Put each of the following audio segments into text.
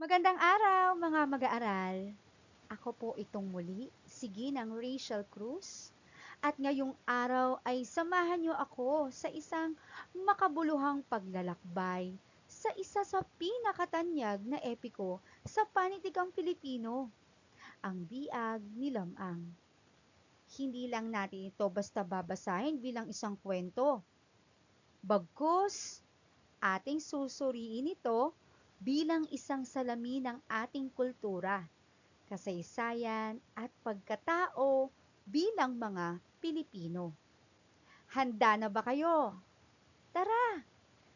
Magandang araw mga mag-aaral. Ako po itong muli, si Ginang Rachel Cruz. At ngayong araw ay samahan niyo ako sa isang makabuluhang paglalakbay sa isa sa pinakatanyag na epiko sa panitikang Pilipino, ang Biag ni Lamang. Hindi lang natin ito basta babasahin bilang isang kwento. Bagkus, ating susuriin ito bilang isang salamin ng ating kultura, kasaysayan at pagkatao bilang mga Pilipino. Handa na ba kayo? Tara,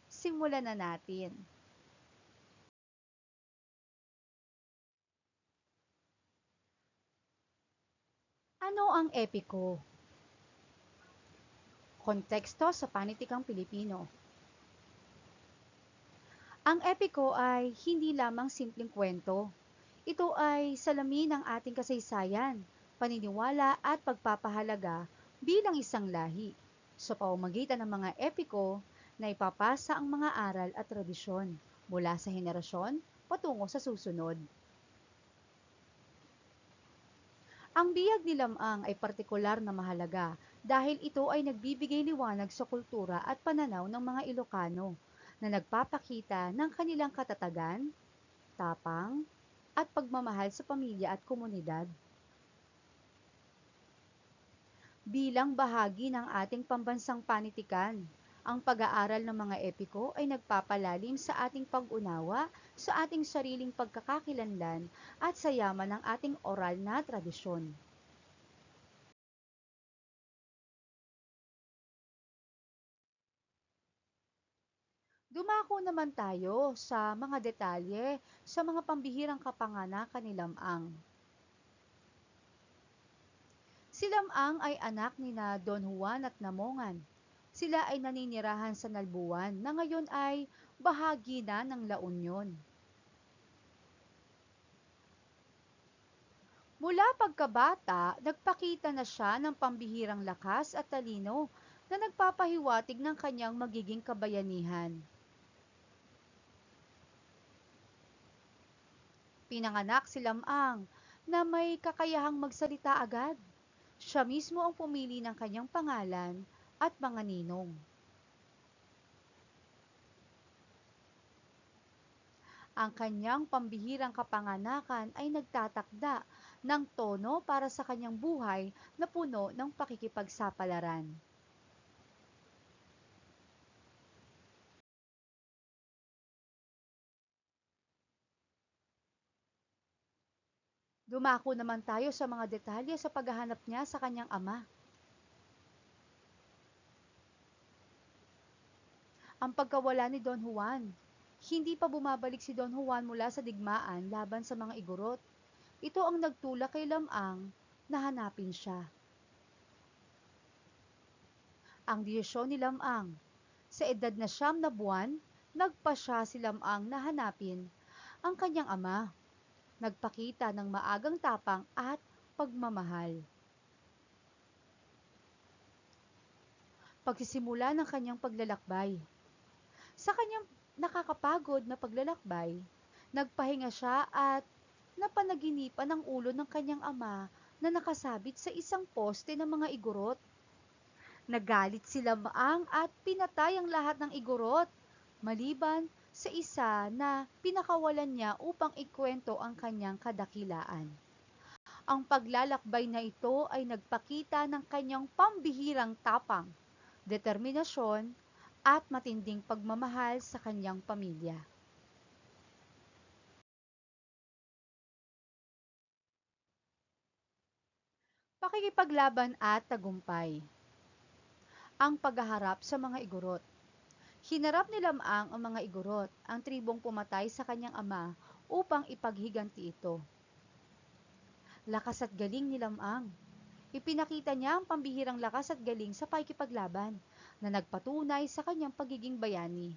simulan na natin. Ano ang epiko? Konteksto sa panitikang Pilipino. Ang epiko ay hindi lamang simpleng kwento. Ito ay salamin ng ating kasaysayan, paniniwala at pagpapahalaga bilang isang lahi. Sa pamamagitan ng mga epiko na ipapasa ang mga aral at tradisyon mula sa henerasyon patungo sa susunod. Ang biyag ni Lamang ay partikular na mahalaga dahil ito ay nagbibigay liwanag sa kultura at pananaw ng mga Ilocano na nagpapakita ng kanilang katatagan, tapang, at pagmamahal sa pamilya at komunidad. Bilang bahagi ng ating pambansang panitikan, ang pag-aaral ng mga epiko ay nagpapalalim sa ating pag-unawa sa ating sariling pagkakakilanlan at sa yaman ng ating oral na tradisyon. Dumako naman tayo sa mga detalye sa mga pambihirang kapanganakan ni Lamang. Si Lamang ay anak ni na Don Juan at Namongan. Sila ay naninirahan sa Nalbuan na ngayon ay bahagi na ng La Union. Mula pagkabata, nagpakita na siya ng pambihirang lakas at talino na nagpapahiwatig ng kanyang magiging kabayanihan. Pinanganak si Lamang na may kakayahang magsalita agad. Siya mismo ang pumili ng kanyang pangalan at mga ninong. Ang kanyang pambihirang kapanganakan ay nagtatakda ng tono para sa kanyang buhay na puno ng pakikipagsapalaran. Dumako naman tayo sa mga detalye sa paghahanap niya sa kanyang ama. Ang pagkawala ni Don Juan. Hindi pa bumabalik si Don Juan mula sa digmaan laban sa mga igorot. Ito ang nagtulak kay Lamang na hanapin siya. Ang desisyon ni Lamang. Sa edad na siyam na buwan, nagpa siya si Lamang na hanapin ang kanyang ama nagpakita ng maagang tapang at pagmamahal. Pagsisimula ng kanyang paglalakbay. Sa kanyang nakakapagod na paglalakbay, nagpahinga siya at napanaginipan ang ulo ng kanyang ama na nakasabit sa isang poste ng mga igorot. Nagalit sila maang at pinatay ang lahat ng igorot, maliban sa isa na pinakawalan niya upang ikwento ang kanyang kadakilaan. Ang paglalakbay na ito ay nagpakita ng kanyang pambihirang tapang, determinasyon, at matinding pagmamahal sa kanyang pamilya. Pakikipaglaban at tagumpay Ang paghaharap sa mga igorot Hinarap ni Lamang ang mga igorot, ang tribong pumatay sa kanyang ama upang ipaghiganti ito. Lakas at galing ni Lamang. Ipinakita niya ang pambihirang lakas at galing sa pakikipaglaban na nagpatunay sa kanyang pagiging bayani.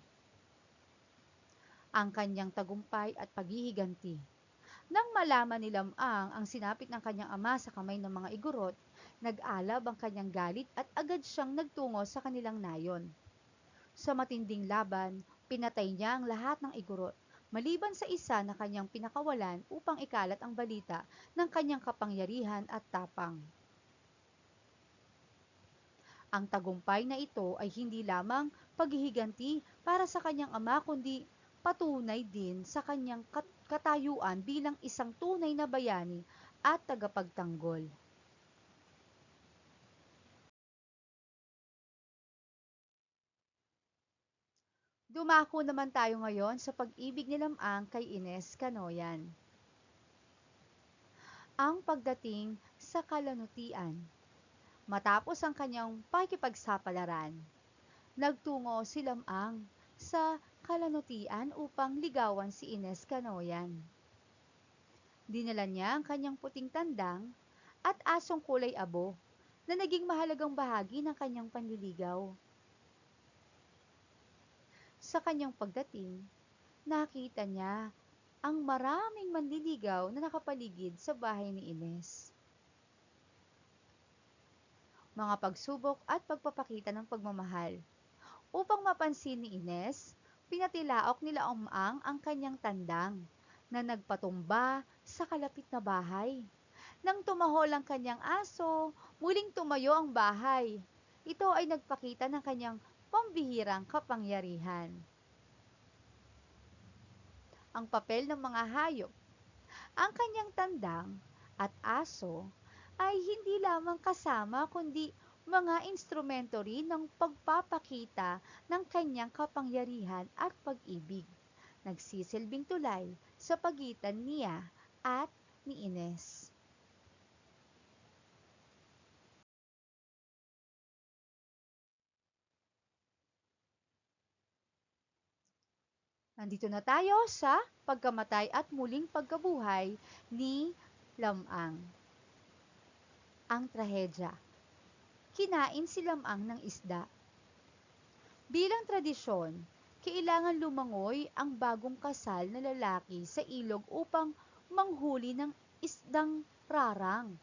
Ang kanyang tagumpay at paghihiganti. Nang malaman ni Lamang ang sinapit ng kanyang ama sa kamay ng mga igorot, nag-alab ang kanyang galit at agad siyang nagtungo sa kanilang nayon. Sa matinding laban, pinatay niya ang lahat ng igurot, maliban sa isa na kanyang pinakawalan upang ikalat ang balita ng kanyang kapangyarihan at tapang. Ang tagumpay na ito ay hindi lamang paghihiganti para sa kanyang ama kundi patunay din sa kanyang katayuan bilang isang tunay na bayani at tagapagtanggol. Dumako naman tayo ngayon sa pag-ibig ni Lamang kay Ines Canoyan. Ang pagdating sa kalanutian. Matapos ang kanyang pakipagsapalaran, nagtungo si Lamang sa kalanutian upang ligawan si Ines Canoyan. Dinala niya ang kanyang puting tandang at asong kulay abo na naging mahalagang bahagi ng kanyang panliligaw sa kanyang pagdating, nakita niya ang maraming manliligaw na nakapaligid sa bahay ni Ines. Mga pagsubok at pagpapakita ng pagmamahal. Upang mapansin ni Ines, pinatilaok nila umang ang kanyang tandang na nagpatumba sa kalapit na bahay. Nang tumahol ang kanyang aso, muling tumayo ang bahay. Ito ay nagpakita ng kanyang pambihirang kapangyarihan. Ang papel ng mga hayop. Ang kanyang tandang at aso ay hindi lamang kasama kundi mga instrumento rin ng pagpapakita ng kanyang kapangyarihan at pag-ibig. Nagsisilbing tulay sa pagitan niya at ni Ines. Nandito na tayo sa pagkamatay at muling pagkabuhay ni Lamang. Ang trahedya. Kinain si Lamang ng isda. Bilang tradisyon, kailangan lumangoy ang bagong kasal na lalaki sa ilog upang manghuli ng isdang rarang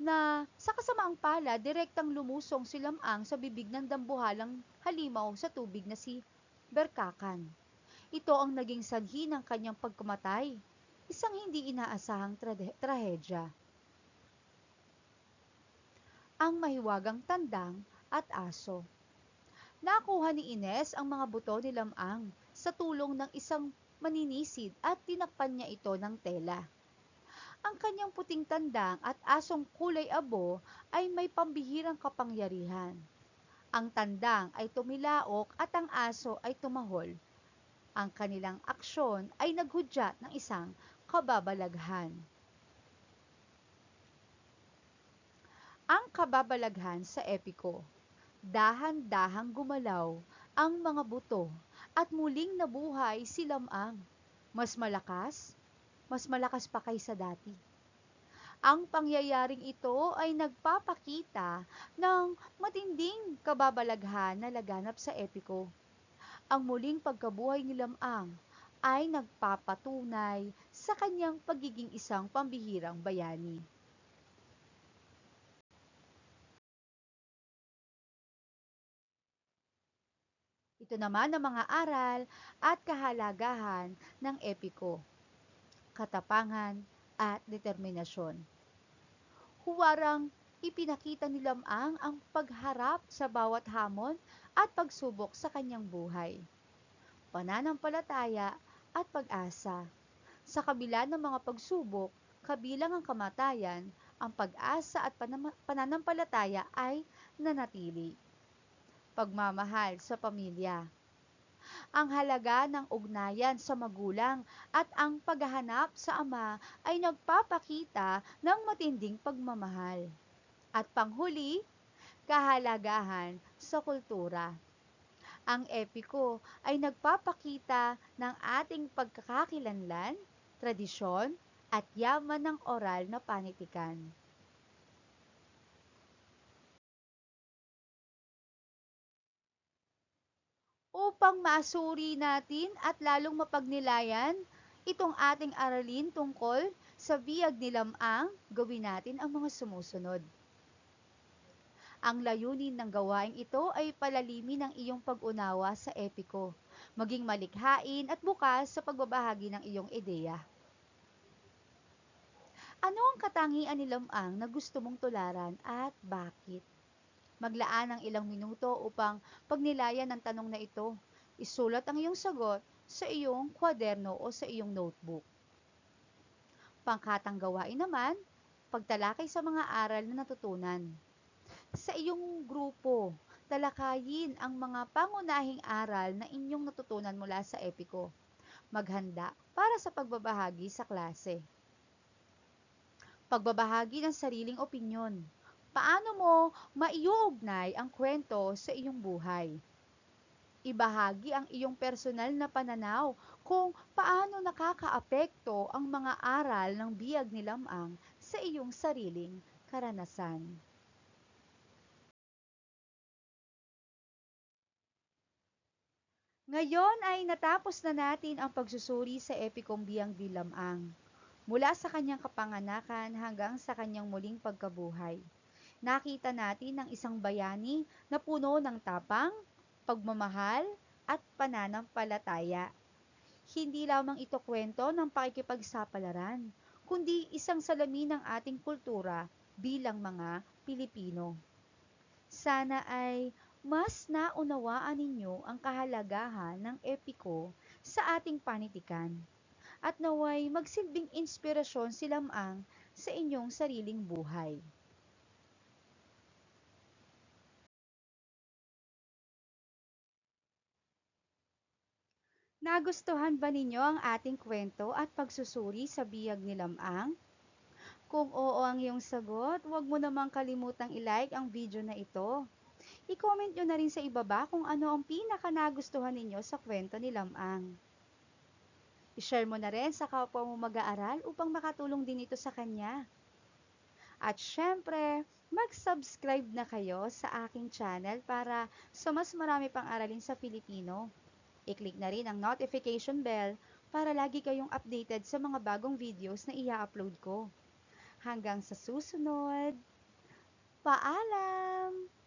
na sa kasamaang pala direktang lumusong si Lamang sa bibig ng dambuhalang halimaw sa tubig na si Berkakan. Ito ang naging sanhi ng kanyang pagkamatay, isang hindi inaasahang tra- trahedya. Ang mahiwagang tandang at aso. Nakuha ni Ines ang mga buto ni Lamang sa tulong ng isang maninisid at tinakpan niya ito ng tela. Ang kanyang puting tandang at asong kulay abo ay may pambihirang kapangyarihan. Ang tandang ay tumilaok at ang aso ay tumahol ang kanilang aksyon ay naghudyat ng isang kababalaghan. Ang kababalaghan sa epiko, dahan-dahang gumalaw ang mga buto at muling nabuhay si Lamang. Mas malakas, mas malakas pa kaysa dati. Ang pangyayaring ito ay nagpapakita ng matinding kababalaghan na laganap sa epiko ang muling pagkabuhay ni Lamang ay nagpapatunay sa kanyang pagiging isang pambihirang bayani. Ito naman ang mga aral at kahalagahan ng epiko, katapangan at determinasyon. Huwarang ipinakita ni Lamang ang pagharap sa bawat hamon at pagsubok sa kanyang buhay. Pananampalataya at pag-asa. Sa kabila ng mga pagsubok, kabilang ang kamatayan, ang pag-asa at pananampalataya ay nanatili. Pagmamahal sa pamilya. Ang halaga ng ugnayan sa magulang at ang paghahanap sa ama ay nagpapakita ng matinding pagmamahal. At panghuli, kahalagahan sa kultura. Ang epiko ay nagpapakita ng ating pagkakakilanlan, tradisyon, at yaman ng oral na panitikan. Upang maasuri natin at lalong mapagnilayan itong ating aralin tungkol sa biyag ni Lamang, gawin natin ang mga sumusunod. Ang layunin ng gawaing ito ay palalimin ang iyong pag-unawa sa epiko. maging malikhain at bukas sa pagbabahagi ng iyong ideya. Ano ang katangian ni Lamang na gusto mong tularan at bakit? Maglaan ng ilang minuto upang pagnilayan ng tanong na ito. Isulat ang iyong sagot sa iyong kwaderno o sa iyong notebook. Pangkatang gawain naman, pagtalakay sa mga aral na natutunan. Sa iyong grupo, talakayin ang mga pangunahing aral na inyong natutunan mula sa epiko. Maghanda para sa pagbabahagi sa klase. Pagbabahagi ng sariling opinyon. Paano mo maiuugnay ang kwento sa iyong buhay? Ibahagi ang iyong personal na pananaw kung paano nakakaapekto ang mga aral ng biyag ni Lamang sa iyong sariling karanasan. Ngayon ay natapos na natin ang pagsusuri sa epikong biyang di Lamang mula sa kanyang kapanganakan hanggang sa kanyang muling pagkabuhay. Nakita natin ang isang bayani na puno ng tapang, pagmamahal, at pananampalataya. Hindi lamang ito kwento ng pakikipagsapalaran, kundi isang salamin ng ating kultura bilang mga Pilipino. Sana ay mas naunawaan ninyo ang kahalagahan ng epiko sa ating panitikan at naway magsilbing inspirasyon si Lamang sa inyong sariling buhay. Nagustuhan ba ninyo ang ating kwento at pagsusuri sa biyag ni Lamang? Kung oo ang iyong sagot, huwag mo namang kalimutang i-like ang video na ito. I-comment nyo na rin sa ibaba kung ano ang pinaka nagustuhan ninyo sa kwento ni Lamang. I-share mo na rin sa kapwa mo mag-aaral upang makatulong din ito sa kanya. At syempre, mag-subscribe na kayo sa aking channel para sa mas marami pang aralin sa Filipino. I-click na rin ang notification bell para lagi kayong updated sa mga bagong videos na i-upload ko. Hanggang sa susunod, paalam!